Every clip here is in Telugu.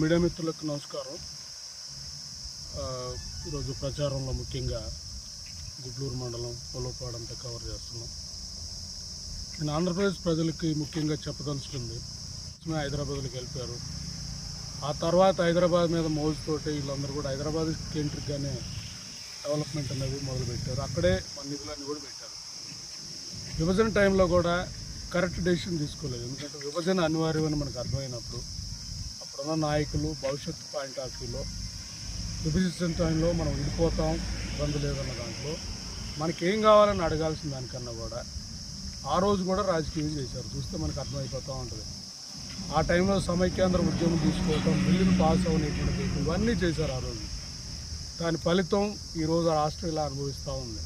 మీడియా మిత్రులకు నమస్కారం. ఈరోజు ప్రచారంలో ముఖ్యంగా గుడ్లూరు మండలం పొలపాడు అంతా కవర్ చేస్తున్నాం. నేను ఆంధ్రప్రదేశ్ ప్రజలకి ముఖ్యంగా చెప్పదలుచుకుంది హైదరాబాద్లోకి వెళ్ళిపోయారు. ఆ తర్వాత హైదరాబాద్ మీద మోజుతోటి వీళ్ళందరూ కూడా హైదరాబాద్ కేంద్రికగానే డెవలప్మెంట్ అనేది మొదలుపెట్టారు. అక్కడే మన నిధులన్నీ కూడా పెట్టారు. విభజన టైంలో కూడా కరెక్ట్ డెసిషన్ తీసుకోలేదు. ఎందుకంటే విభజన అనివార్యమని మనకు అర్థమైనప్పుడు అప్పుడున్న నాయకులు భవిష్యత్తు పాయింట్ ఆఫ్ వ్యూలో విభజించిన టైంలో మనం విడిపోతాం ఇబ్బంది లేదన్న దాంట్లో మనకి ఏం కావాలని అడగాల్సిన దానికన్నా కూడా ఆ రోజు కూడా రాజకీయం చేశారు. చూస్తే మనకు అర్థమైపోతూ ఉంటుంది. ఆ టైంలో సమైక్యాంధ్ర ఉద్యమం తీసుకోవటం బిల్లును పాస్ అవనేటువంటి ఇవన్నీ చేశారు ఆ రోజు. దాని ఫలితం ఈరోజు రాష్ట్రం ఇలా అనుభవిస్తూ ఉంది.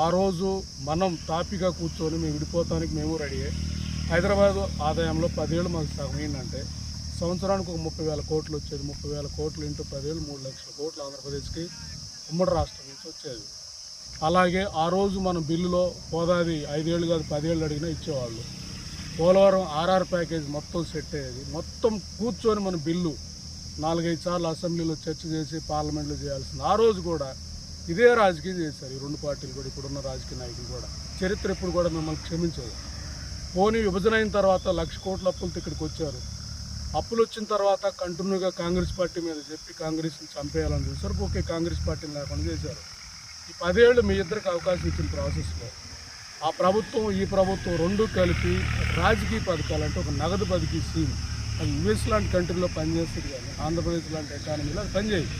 ఆ రోజు మనం టాపిక్గా కూర్చొని మేము విడిపోతానికి మేము రెడీ హైదరాబాద్ ఆదాయంలో పదేళ్ళు మాకు సగం ఏంటంటే సంవత్సరానికి ఒక ముప్పై వేల కోట్లు వచ్చేది. ముప్పై వేల కోట్లు ఇంటూ పదేళ్ళు మూడు లక్షల కోట్లు ఆంధ్రప్రదేశ్కి ఉమ్మడి రాష్ట్రం నుంచి వచ్చేది. అలాగే ఆ రోజు మనం బిల్లులో హోదాది ఐదేళ్ళు కాదు పదేళ్ళు అడిగినా ఇచ్చేవాళ్ళు. పోలవరం ఆర్ఆర్ ప్యాకేజ్ మొత్తం సెట్ అయ్యేది. మొత్తం కూర్చొని మన బిల్లు నాలుగైదు సార్లు అసెంబ్లీలో చర్చ చేసి పార్లమెంట్లో చేయాల్సింది. ఆ రోజు కూడా ఇదే రాజకీయం చేశారు. ఈ రెండు పార్టీలు కూడా ఇప్పుడున్న రాజకీయ నాయకులు కూడా. చరిత్ర ఇప్పుడు కూడా మిమ్మల్ని క్షమించదు. పోనీ విభజన అయిన తర్వాత లక్ష కోట్ల అప్పులతో ఇక్కడికి వచ్చారు. అప్పులు వచ్చిన తర్వాత కంటిన్యూగా కాంగ్రెస్ పార్టీ మీద చెప్పి కాంగ్రెస్ని చంపేయాలని చూసారు ఓకే కాంగ్రెస్ పార్టీని లేకుండా చేశారు. ఈ పదేళ్ళు మీ ఇద్దరికి అవకాశం ఇచ్చిన ప్రాసెస్లో ఆ ప్రభుత్వం ఈ ప్రభుత్వం రెండు కలిపి రాజకీయ పథకాలు అంటే ఒక నగదు బతికి స్కీమ్ అది యుఎస్ లాంటి కంట్రీలో పనిచేస్తుంది కానీ ఆంధ్రప్రదేశ్ లాంటి ఎకానమీలో అది పనిచేయదు.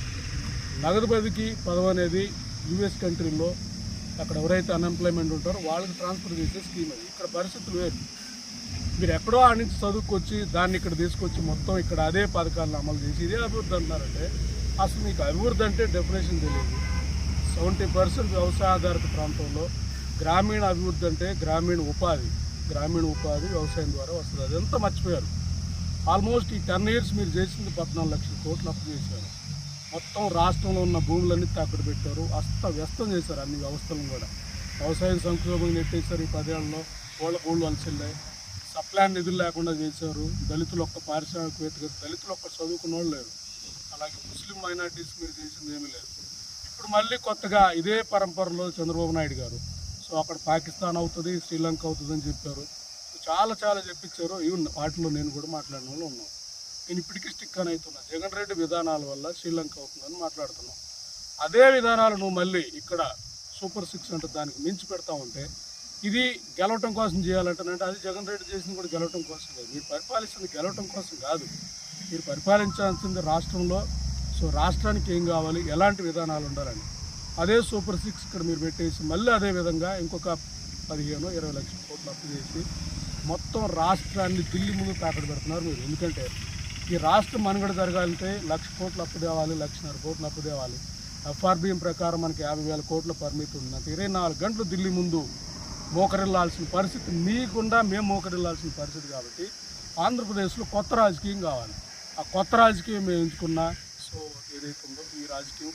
నగదు బదికి పదవి అనేది యుఎస్ కంట్రీలో అక్కడ ఎవరైతే అన్ఎంప్లాయ్మెంట్ ఉంటారో వాళ్ళకి ట్రాన్స్ఫర్ చేసే స్కీమ్ అది. ఇక్కడ పరిస్థితులు వేరు. మీరు ఎక్కడో ఆ నుంచి చదువుకొచ్చి దాన్ని ఇక్కడ తీసుకొచ్చి మొత్తం ఇక్కడ అదే పథకాలను అమలు చేసి ఇదే అభివృద్ధి అంటున్నారంటే అసలు మీకు అభివృద్ధి అంటే డెఫినేషన్ తెలియదు. సెవెంటీ పర్సెంట్ వ్యవసాయ ఆధారిత ప్రాంతంలో గ్రామీణ అభివృద్ధి అంటే గ్రామీణ ఉపాధి. గ్రామీణ ఉపాధి వ్యవసాయం ద్వారా వస్తుంది. అదంతా మర్చిపోయారు. ఆల్మోస్ట్ ఈ టెన్ ఇయర్స్ మీరు చేసింది పద్నాలుగు లక్షల కోట్లు అప్పు చేశారు. మొత్తం రాష్ట్రంలో ఉన్న భూములన్నీ తాకట్టు పెట్టారు. అస్త వ్యస్తం చేశారు అన్ని వ్యవస్థలను కూడా. వ్యవసాయం సంక్షోభం నెట్టేశారు ఈ పదేళ్ళలో. కోళ్ళ కోళ్ళు అలసిల్లాయి. సప్లాన్ నిధులు లేకుండా చేశారు. దళితులు ఒక్క పారిశ్రామికవేత్త కాదు, దళితులు ఒక్క చదువుకున్న వాళ్ళు లేరు. అలాగే ముస్లిం మైనార్టీస్ మీరు చేసింది ఏమీ లేదు. ఇప్పుడు మళ్ళీ కొత్తగా ఇదే పరంపరలో చంద్రబాబు నాయుడు గారు. సో అక్కడ పాకిస్తాన్ అవుతుంది శ్రీలంక అవుతుంది అని చెప్పారు. చాలా చాలా చెప్పించారు. ఈవెన్ వాటిలో నేను కూడా మాట్లాడిన వాళ్ళు ఉన్నాం. నేను ఇప్పటికీ స్టిక్ అని అవుతున్నా. జగన్ రెడ్డి విధానాల వల్ల శ్రీలంక అవుతుందని మాట్లాడుతున్నాం. అదే విధానాలు నువ్వు మళ్ళీ ఇక్కడ సూపర్ సిక్స్ అంటే దానికి మించి పెడతా ఉంటే ఇది గెలవటం కోసం చేయాలంటే అది జగన్ రెడ్డి చేసింది కూడా గెలవటం కోసం కాదు. మీరు పరిపాలిస్తుంది గెలవటం కోసం కాదు. మీరు పరిపాలించాల్సింది రాష్ట్రంలో. సో రాష్ట్రానికి ఏం కావాలి? ఎలాంటి విధానాలు ఉండాలని. అదే సూపర్ సిక్స్ ఇక్కడ మీరు పెట్టేసి మళ్ళీ అదే విధంగా ఇంకొక పదిహేను ఇరవై లక్షల కోట్లు అప్పు చేసి మొత్తం రాష్ట్రాన్ని ఢిల్లీ ముందు తాకట్టు పెడుతున్నారు మీరు. ఎందుకంటే ఈ రాష్ట్రం మనుగడ జరగాలంటే లక్ష కోట్లు అప్పు తేవాలి లక్షన్నర కోట్లు అప్పు తేవాలి. ఎఫ్ఆర్బిఎం ప్రకారం మనకి యాభై వేల కోట్ల పరిమితి ఉంది అంటే ఇరవై నాలుగు గంటలు ఢిల్లీ ముందు మోకరిల్లాల్సిన పరిస్థితి మీకుండా మేము మోకరిల్లాల్సిన పరిస్థితి కాబట్టి ఆంధ్రప్రదేశ్లో కొత్త రాజకీయం కావాలి. ఆ కొత్త రాజకీయం మేము ఎంచుకున్న సో ఏదైతే ఉందో ఈ రాజకీయం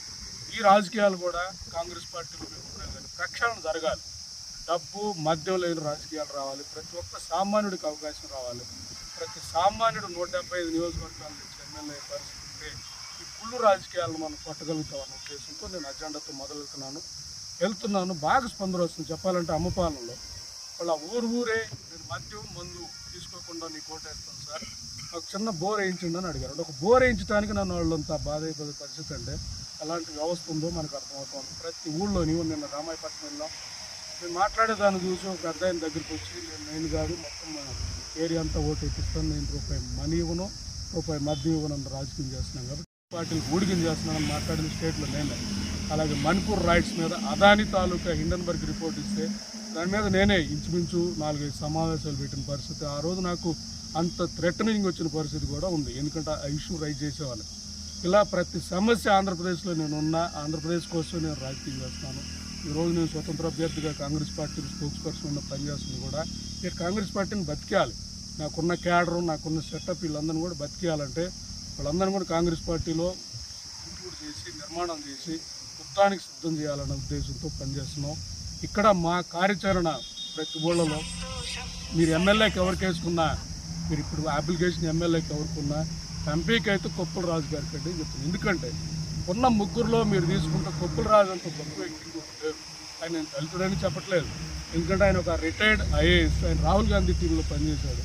ఈ రాజకీయాలు కూడా కాంగ్రెస్ పార్టీలో మేము ప్రక్షాళన జరగాలి. డబ్బు మద్యం లేని రాజకీయాలు రావాలి. ప్రతి ఒక్క సామాన్యుడికి అవకాశం రావాలి. ప్రతి సామాన్యుడు నూట డెబ్బై ఐదు నియోజకవర్గాల నుంచి ఎమ్మెల్యే పరిస్థితి ఉంటే ఈ కుళ్ళు రాజకీయాలను మనం కొట్టగలుగుతామన్న ఉద్దేశంతో నేను అజెండాతో మొదలెడుతున్నాను. వెళ్తున్నాను. బాగా స్పందన వస్తుంది చెప్పాలంటే అమ్మపాలనలో వాళ్ళ ఊరు ఊరే నేను మద్యం మందు తీసుకోకుండా నీ కోటేస్తాను సార్. ఒక చిన్న బోర్ వేయించండి అని అడిగారు. ఒక బోర్ వేయించడానికి నన్ను వాళ్ళంతా బాధ అయిపోయే పరిస్థితి అంటే అలాంటి వ్యవస్థ ఉందో మనకు అర్థమవుతుంది. ప్రతి ఊళ్ళోని నిన్న రామాయపట్నం వెళ్ళాం నేను మాట్లాడేదాన్ని చూసి ఒక పెద్ద ఆయన దగ్గరికి వచ్చి నేను నేను కాదు మొత్తం మన ఏరియా అంతా ఓటు ఎక్కిస్తాను నేను రూపాయి మనీ ఇవ్వను రూపాయి మద్యం ఇవ్వను రాజకీయం చేస్తున్నాం కాబట్టి పార్టీలకు ఊడిగం చేస్తున్నాను మాట్లాడిన స్టేట్లో నేనే. అలాగే మణిపూర్ రైట్స్ మీద అదాని తాలూకా హిండన్బర్గ్ రిపోర్ట్ ఇస్తే దాని మీద నేనే ఇంచుమించు నాలుగైదు సమావేశాలు పెట్టిన పరిస్థితి. ఆ రోజు నాకు అంత థ్రెటనింగ్ వచ్చిన పరిస్థితి కూడా ఉంది. ఎందుకంటే ఆ ఇష్యూ రైజ్ చేసేవాళ్ళు. ఇలా ప్రతి సమస్య ఆంధ్రప్రదేశ్లో నేను ఉన్నా ఆంధ్రప్రదేశ్ కోసం నేను రాజకీయం చేస్తున్నాను ఈరోజు నేను స్వతంత్ర అభ్యర్థిగా కాంగ్రెస్ పార్టీ స్పోక్స్ పర్సన్ ఉన్న పనిచేస్తుంది కూడా ఇక్కడ కాంగ్రెస్ పార్టీని బతికేయాలి. నాకున్న క్యాడరు నాకున్న సెటప్ వీళ్ళందరినీ కూడా బతికేయాలంటే వాళ్ళందరినీ కూడా కాంగ్రెస్ పార్టీలో ఇంక్లూడ్ చేసి నిర్మాణం చేసి మొత్తానికి సిద్ధం చేయాలన్న ఉద్దేశంతో పనిచేస్తున్నాం. ఇక్కడ మా కార్యాచరణ ప్రతి ఊళ్ళలో మీరు ఎమ్మెల్యేకి ఎవరికి వేసుకున్నా మీరు ఇప్పుడు అప్లికేషన్ ఎమ్మెల్యేకి ఎవరుకున్నా ఎంపీకి అయితే కొప్పుల రాజు గారికి అంటే చెప్తున్నాను ఎందుకంటే ఉన్న ముగ్గురులో మీరు తీసుకుంటే కొప్పుల రాజు అంత గొప్ప వ్యక్తి. ఆయన నేను దళితుడని చెప్పట్లేదు. ఎందుకంటే ఆయన ఒక రిటైర్డ్ ఐఏఎస్ ఆయన రాహుల్ గాంధీ టీంలో పనిచేశాడు.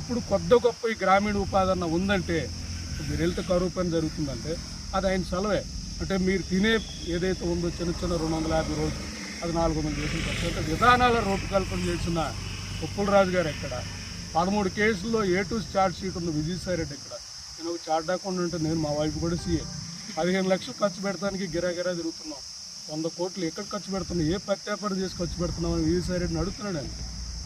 ఇప్పుడు కొద్ది గొప్ప ఈ గ్రామీణ ఉపాధి అన్న ఉందంటే మీరు వెళ్తే కరువు పని జరుగుతుందంటే అది ఆయన సెలవే. అంటే మీరు తినే ఏదైతే ఉందో చిన్న చిన్న రెండు వందల యాభై రోజులు అది నాలుగు వందల చేసిన ఖర్చు విధానాల రూపకల్పన చేసిన ఉప్పుల రాజు గారు ఎక్కడ? పదమూడు కేసుల్లో ఏ టూ చార్జ్ షీట్ ఉన్న విజయసాయి రెడ్డి ఇక్కడ నేను ఒక చార్ట్ అకౌంట్ ఉంటే నేను మా వైపు కూడా సీఏ పదిహేను లక్షలు ఖర్చు పెడతానికి గిరా గిరా తిరుగుతున్నాం. వంద కోట్లు ఎక్కడ ఖర్చు పెడుతున్నాం ఏ ప్రత్యాపన చేసి ఖర్చు పెడుతున్నాం అని విజయసాయి రెడ్డిని అడుగుతున్నాడు ఆయన.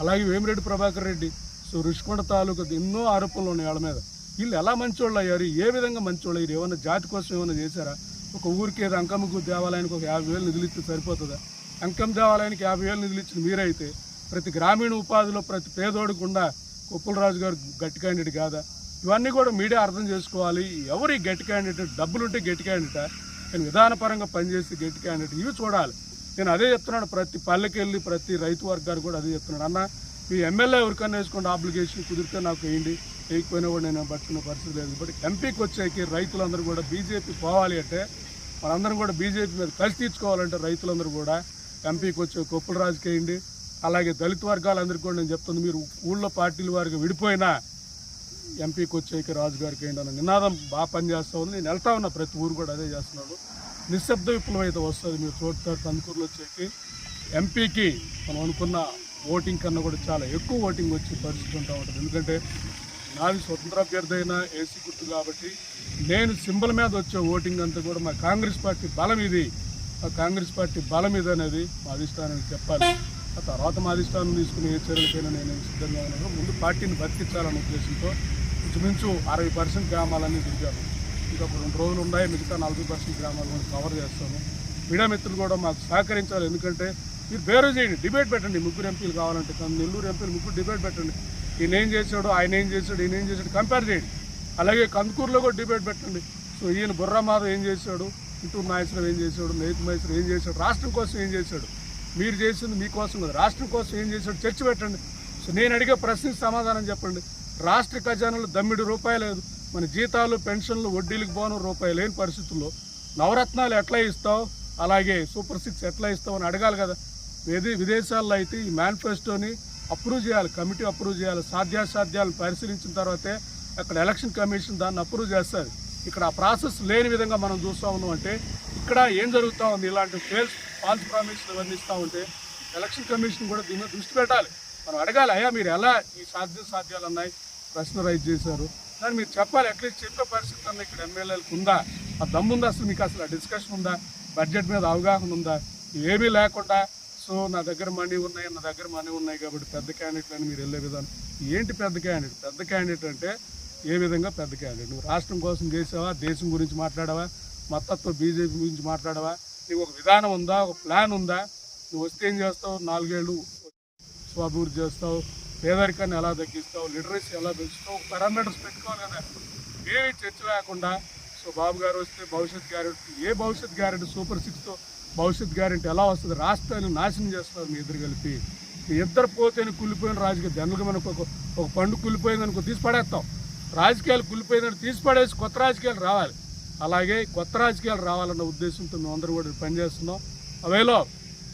అలాగే వేమిరెడ్డి ప్రభాకర్ రెడ్డి సో రుషికొండ తాలూకు ఎన్నో ఆరోపణలు ఉన్నాయి వాళ్ళ మీద. వీళ్ళు ఎలా మంచోళ్ళు అయ్యారు? ఏ విధంగా మంచోళ్ళు అయ్యారు? ఏమైనా జాతి కోసం ఏమైనా చేశారా? ఒక ఊరికి ఏదో అంకమ్మకు దేవాలయానికి ఒక యాభై వేలు నిధులు ఇస్తే సరిపోతుందా? అంకం దేవాలయానికి యాభై వేలు నిధులు ఇచ్చిన మీరైతే ప్రతి గ్రామీణ ఉపాధిలో ప్రతి పేదోడికి గుండా రాజు గారు గట్టి క్యాండిడేట్ కాదా? ఇవన్నీ కూడా మీడియా అర్థం చేసుకోవాలి. ఎవరి గెట్ గట్టి క్యాండిడేట్ డబ్బులుంటే గట్టి క్యాండిడేట్? నేను విధానపరంగా పనిచేసి గట్టి క్యాండిడేట్. ఇవి చూడాలి. నేను అదే చెప్తున్నాను ప్రతి పల్లెకి వెళ్ళి ప్రతి రైతు వర్గానికి కూడా అదే చెప్తున్నాను. అన్న మీ ఎమ్మెల్యే ఎవరికన్నా వేసుకోండి అప్లికేషన్ కుదిరితే నాకు వేయండి. వేయకపోయినా కూడా నేను పట్టుకున్న పరిస్థితి లేదు. బట్ ఎంపీకి వచ్చాక రైతులందరూ కూడా బీజేపీ పోవాలి అంటే మనందరం కూడా బీజేపీ మీద కలిసి తీర్చుకోవాలంటే రైతులందరూ కూడా ఎంపీకి వచ్చే కొప్పుల రాజుకి వేయండి అలాగే దళిత వర్గాలందరికీ కూడా నేను చెప్తుంది మీరు ఊళ్ళో పార్టీల వారికి విడిపోయినా ఎంపీకి వచ్చేకి రాజు గారికి ఏంటి అన్న నినాదం బాగా పనిచేస్తూ ఉంది. నేను వెళ్తా ఉన్నా ప్రతి ఊరు కూడా అదే చేస్తున్నాను. నిశ్శబ్ద విప్లవం అయితే వస్తుంది మీరు చూడతారు కందుకూరులో వచ్చేకి. ఎంపీకి మనం అనుకున్న ఓటింగ్ కన్నా కూడా చాలా ఎక్కువ ఓటింగ్ వచ్చే పరిస్థితి ఉంటా ఉంటుంది. ఎందుకంటే నాది స్వతంత్ర అభ్యర్థి అయినా ఏసీ గుర్తు కాబట్టి నేను సింబల్ మీద వచ్చే ఓటింగ్ అంతా కూడా మా కాంగ్రెస్ పార్టీ బలం ఇది. మా కాంగ్రెస్ పార్టీ బలం ఇది అనేది మా అధిష్టానానికి చెప్పాలి. ఆ తర్వాత మా అధిష్టానం తీసుకునే ఏ చర్యలకైనా నేను సిద్ధంగా ఉన్నాను. ముందు పార్టీని బతికించాలనే ఉద్దేశంతో ఇంచుమించు అరవై పర్సెంట్ గ్రామాలన్నీ దిగాను ఇంకా రెండు రోజులు ఉన్నాయి మిగతా నలభై పర్సెంట్ గ్రామాలు కూడా కవర్ చేస్తాను. మీడియా మిత్రులు కూడా మాకు సహకరించాలి. ఎందుకంటే మీరు బేరు చేయండి డిబేట్ పెట్టండి. ముగ్గురు ఎంపీలు కావాలంటే కానీ నెల్లూరు ఎంపీలు ముగ్గురు డిబేట్ పెట్టండి. ఈయన ఏం చేశాడు ఆయన ఏం చేశాడు ఈయన ఏం చేశాడు కంపేర్ చేయండి. అలాగే కందుకూరులో కూడా డిబేట్ పెట్టండి. సో ఈయన బుర్రమాధవ్ ఏం చేశాడు? ఇటు నాయసరావు ఏం చేశాడు? నేతి మహేశ్వరం ఏం చేశాడు? రాష్ట్రం కోసం ఏం చేశాడు? మీరు చేసింది మీకోసం కదా. రాష్ట్రం కోసం ఏం చేశాడు చర్చ పెట్టండి. సో నేను అడిగే ప్రశ్నకి సమాధానం చెప్పండి. రాష్ట్ర ఖజానాలో దమ్మిడి రూపాయలు లేదు. మన జీతాలు పెన్షన్లు వడ్డీలకు పోను రూపాయలు లేని పరిస్థితుల్లో నవరత్నాలు ఎట్లా ఇస్తావు? అలాగే సూపర్ సిక్స్ ఎట్లా ఇస్తావు అని అడగాలి కదా. ఏది విదేశాల్లో అయితే ఈ మేనిఫెస్టోని అప్రూవ్ చేయాలి. కమిటీ అప్రూవ్ చేయాలి. సాధ్యాసాధ్యాలను పరిశీలించిన తర్వాతే అక్కడ ఎలక్షన్ కమిషన్ దాన్ని అప్రూవ్ చేస్తుంది ఇక్కడ ఆ ప్రాసెస్ లేని విధంగా మనం చూస్తూ ఉన్నాం అంటే ఇక్కడ ఏం జరుగుతూ ఉంది? ఇలాంటి ఫేల్స్ ఫాల్స్ ప్రామిస్లు ఇవన్నీ ఇస్తూ ఉంటే ఎలక్షన్ కమిషన్ కూడా దీని మీద దృష్టి పెట్టాలి. మనం అడగాలి అయ్యా మీరు ఎలా ఈ సాధ్య సాధ్యాలు ఉన్నాయి ప్రశ్న రైజ్ చేశారు. దాన్ని మీరు చెప్పాలి అట్లీస్ట్ చెప్పే పరిస్థితి అన్న ఇక్కడ ఎమ్మెల్యేలకు ఉందా? ఆ దమ్ముందా అసలు మీకు అసలు ఆ డిస్కషన్ ఉందా? బడ్జెట్ మీద అవగాహన ఉందా? ఏమీ లేకుండా సో నా దగ్గర మనీ ఉన్నాయి నా దగ్గర మనీ ఉన్నాయి కాబట్టి పెద్ద క్యాండిడేట్ అని మీరు వెళ్ళే విధానం. ఏంటి పెద్ద క్యాండిడేట్ పెద్ద క్యాండిడేట్ అంటే ఏ విధంగా పెద్ద క్యాండిడేట్ నువ్వు రాష్ట్రం కోసం చేసావా? దేశం గురించి మాట్లాడావా? మత్తత్వ బీజేపీ గురించి మాట్లాడవా? నీకు ఒక విధానం ఉందా? ఒక ప్లాన్ ఉందా? నువ్వు వస్తే ఏం చేస్తావు? నాలుగేళ్ళు స్వాభివృద్ధి చేస్తావు. పేదరికాన్ని ఎలా తగ్గిస్తావు? లిటరసీ ఎలా పెంచుతావు? ఒక పారామీటర్స్ పెట్టుకోవాలి కదా. ఏమి చర్చ లేకుండా సో బాబు గారు వస్తే భవిష్యత్ గ్యారెంటీ ఏ భవిష్యత్ గ్యారెంటీ? సూపర్ సిక్స్తో భవిష్యత్ గ్యారెంటీ ఎలా వస్తుంది? రాష్ట్రాన్ని నాశనం చేస్తారు మీ ఇద్దరు కలిపి. ఇద్దరు పోతేనే కుళ్ళిపోయిన రాజకీయ జనరల్గా మనకు ఒక ఒక పండు కుళ్ళిపోయిందనుకో తీసి పడేస్తాం. రాజకీయాలు కుళ్ళిపోయిందని తీసి పడేసి కొత్త రాజకీయాలు రావాలి. అలాగే కొత్త రాజకీయాలు రావాలన్న ఉద్దేశంతో మేమందరం కూడా పనిచేస్తున్నాం. అవేలో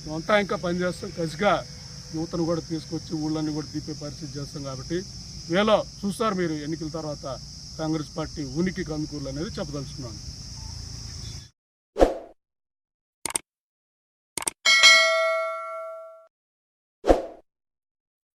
మేమంతా ఇంకా పనిచేస్తాం కసిగా యువతను కూడా తీసుకొచ్చి ఊళ్ళన్నీ కూడా తీపే పరిస్థితి చేస్తాం కాబట్టి వేలో చూస్తారు మీరు ఎన్నికల తర్వాత కాంగ్రెస్ పార్టీ ఉనికి కందుకూరులు అనేది చెప్పదలుచుకున్నాను.